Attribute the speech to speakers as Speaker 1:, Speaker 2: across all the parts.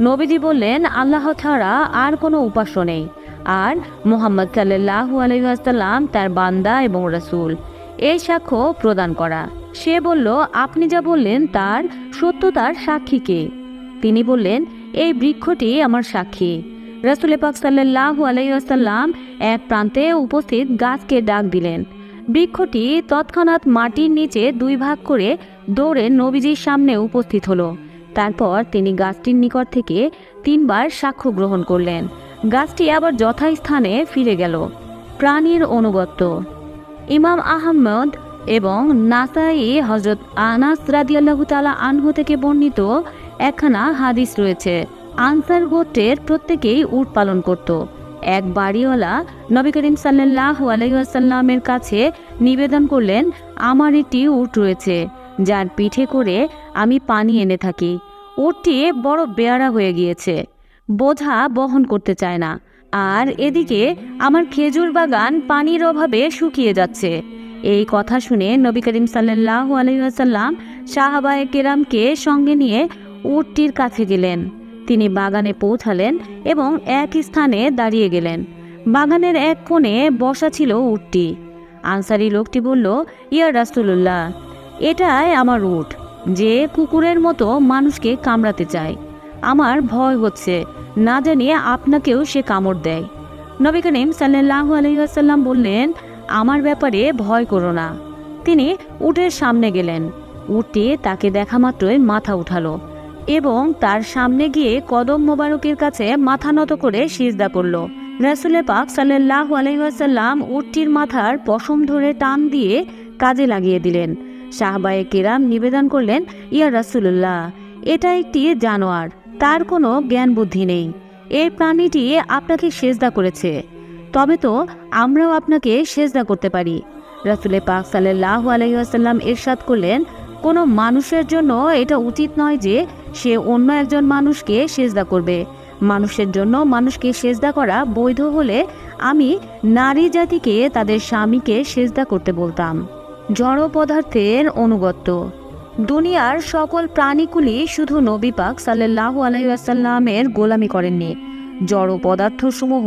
Speaker 1: নবীজি বললেন, আল্লাহ ছাড়া আর কোনো উপাস্য নেই। আর মোহাম্মদ সাল্লাহু আলহাম তার বান্দা এবং রাসূল। এই সাক্ষ্য প্রদান করা। সে বলল, আপনি যা বললেন তার সত্যতার সাক্ষী কে? তিনি বললেন, এই বৃক্ষটি আমার সাক্ষী। রাসুল পাক সাল্লাহু আলাইসাল্লাম এক প্রান্তে উপস্থিত গাছকে ডাক দিলেন। বৃক্ষটি তৎক্ষণাৎ মাটির নিচে দুই ভাগ করে দৌড়ে নবীজির সামনে উপস্থিত হলো। তারপর তিনি গাছটির নিকট থেকে তিনবার সাক্ষ্য গ্রহণ করলেন। গাছটি আবার যথাস্থানে ফিরে গেল। প্রাণীর অনুগত্য। ইমাম আহমদ এবং নাসাই হজরত আনাস রাদিয়াল্লাহু তাআলা আনহু থেকে বর্ণিত একখানা হাদিস রয়েছে। আনসার গোত্রের প্রত্যেকেই উট পালন করত। এক বাড়িওয়ালা নবী করিম সাল্লাল্লাহু আলাইসাল্লামের কাছে নিবেদন করলেন, আমার একটি উট রয়েছে। যার পিঠে করে আমি পানি এনে থাকি। উটটি বড় বেয়ারা হয়ে গিয়েছে। বোঝা বহন করতে চায় না। আর এদিকে আমার খেজুর বাগান পানির অভাবে শুকিয়ে যাচ্ছে। এই কথা শুনে নবী করিম সাল্লাহ আলহিহাসাল্লাম সাহাবায়ে কেরামকে সঙ্গে নিয়ে উটটির কাছে গেলেন। তিনি বাগানে পৌঁছালেন এবং এক স্থানে দাঁড়িয়ে গেলেন। বাগানের এক কোণে বসা ছিল উটটি আনসারি লোকটি বলল, ইয়া রাসুল্লাহ এটাই আমার উট যে কুকুরের মতো মানুষকে কামড়াতে চায়। আমার ভয় হচ্ছে, না জানিয়ে আপনাকেও সে কামড় দেয়। নবী করিম সাল্লাহ আলহিহাসাল্লাম বললেন, আমার ব্যাপারে ভয় করো না। তিনি উটের সামনে গেলেন। উটটি তাকে দেখা মাত্রই মাথা উঠালো এবং তার সামনে গিয়ে কদম মোবারকের কাছে মাথা নত করে সিজদা করল। রাসুলে পাক সাল্লাহ আলহিহাসাল্লাম উটটির মাথার পশম ধরে টান দিয়ে কাজে লাগিয়ে দিলেন। শাহবায়ে কেরাম নিবেদন করলেন, ইয়া রাসুল্লাহ এটা একটি জানোয়ার, তার কোনো জ্ঞান বুদ্ধি নেই। এই প্রাণীটি আপনাকে সেজদা করেছে। তবে তো আমরাও আপনাকে সেজদা করতে পারি। রাসুলে পাক সাল্লাহ আলহিহাসাল্লাম এরশাদ করলেন, কোনো মানুষের জন্য এটা উচিত নয় যে সে অন্য একজন মানুষকে সেজদা করবে। মানুষের জন্য মানুষকে সেজদা করা বৈধ হলে আমি নারী জাতিকে তাদের স্বামীকে সেজদা করতে বলতাম। জড় পদার্থের অনুগত্য দুনিয়ার সকল প্রাণীগুলি শুধু নবী পাক সাল্লাহ আলহিহাসাল্লামের গোলামি করেননি। জড় পদার্থসমূহ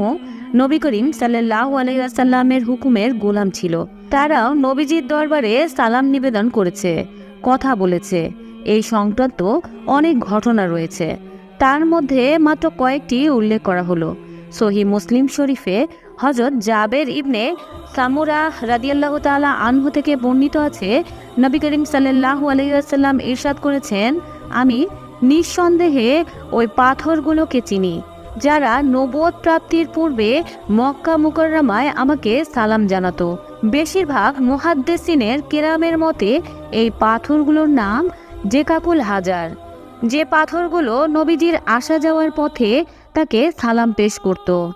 Speaker 1: নবী করিম সাল্লাহ আলহিহাসাল্লামের হুকুমের গোলাম ছিল। তারাও নবীজির দরবারে সালাম নিবেদন করেছে, কথা বলেছে। এই সংক্রান্ত অনেক ঘটনা রয়েছে। তার মধ্যে মাত্র কয়েকটি উল্লেখ করা হলো। সহি মুসলিম শরীফে হজরত জাবের ইবনে সামুরা রাদিয়াল্লাহু তাআলা আনহু থেকে বর্ণিত আছে, নবী করিম সাল্লাল্লাহু আলাইহি ওয়াসাল্লাম ইরশাদ করেছেন, আমি নিঃসন্দেহে ওই পাথরগুলোকে চিনি, যারা নবদ প্রাপ্তির পূর্বে মক্কা মুকররমায় আমাকে সালাম জানাতো। বেশিরভাগ মুহাদ্দেসিনের কেরামের মতে, এই পাথরগুলোর নাম জেকাকুল হাজার। যে পাথরগুলো নবীজির আসা যাওয়ার পথে তাকে সালাম পেশ করত।